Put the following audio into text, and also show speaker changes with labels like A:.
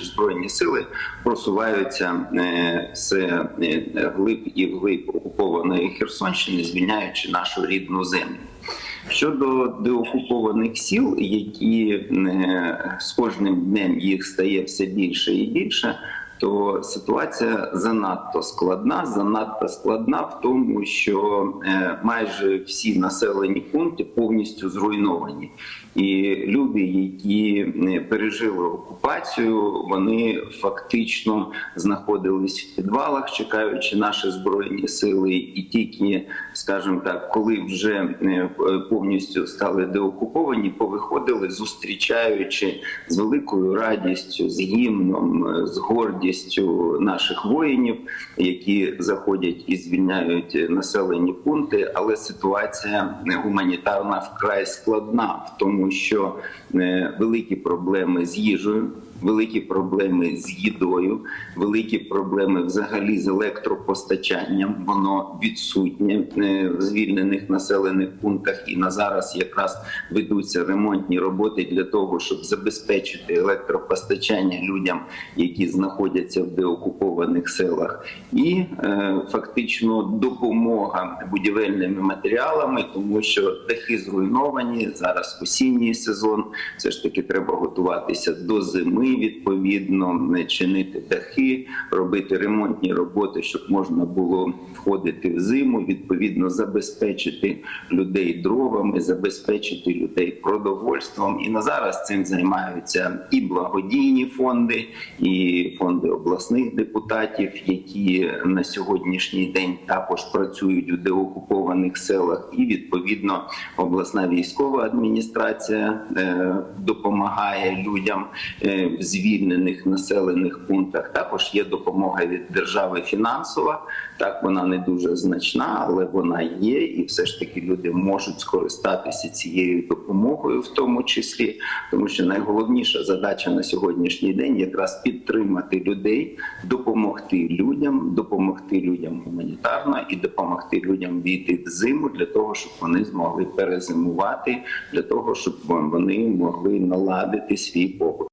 A: наші збройні сили просуваються з все е, глиб і вглиб окупованої Херсонщини, звільняючи нашу рідну землю. Щодо деокупованих сіл, які е, з кожним днем їх стає все більше і більше, то ситуація занадто складна. Занадто складна в тому, що е, майже всі населені пункти повністю зруйновані. І люди, які пережили окупацію, вони фактично знаходились в підвалах, чекаючи наші збройні сили, і тільки, скажімо так, коли вже е, повністю стали деокуповані, повиходили, зустрічаючи з великою радістю, з гімном, е, з гордістю наших воїнів, які заходять і звільняють населені пункти. Але ситуація гуманітарна вкрай складна тому, що е, великі проблеми з їжею. Великі проблеми з їдою, великі проблеми взагалі з електропостачанням. Воно відсутнє е, в звільнених населених пунктах. І на зараз якраз ведуться ремонтні роботи для того, щоб забезпечити електропостачання людям, які знаходяться в деокупованих селах, і е, фактично допомога будівельними матеріалами, тому що дахи зруйновані зараз осінній сезон. Все ж таки треба готуватися до зими відповідно не чинити дахи, робити ремонтні роботи, щоб можна було входити в зиму. Відповідно, забезпечити людей дровами, забезпечити людей продовольством. І на зараз цим займаються і благодійні фонди, і фонди обласних депутатів, які на сьогоднішній день також працюють у деокупованих селах, і відповідно обласна військова адміністрація е, допомагає людям е, звільнених населених пунктах. Також є допомога від держави фінансова. Так вона не дуже значна, але вона є, і все ж таки люди можуть скористатися цією допомогою, в тому числі, тому що найголовніша задача на сьогоднішній день якраз підтримати людей, допомогти людям, допомогти людям гуманітарно і допомогти людям війти в зиму для того, щоб вони змогли перезимувати, для того, щоб вони могли наладити свій побут.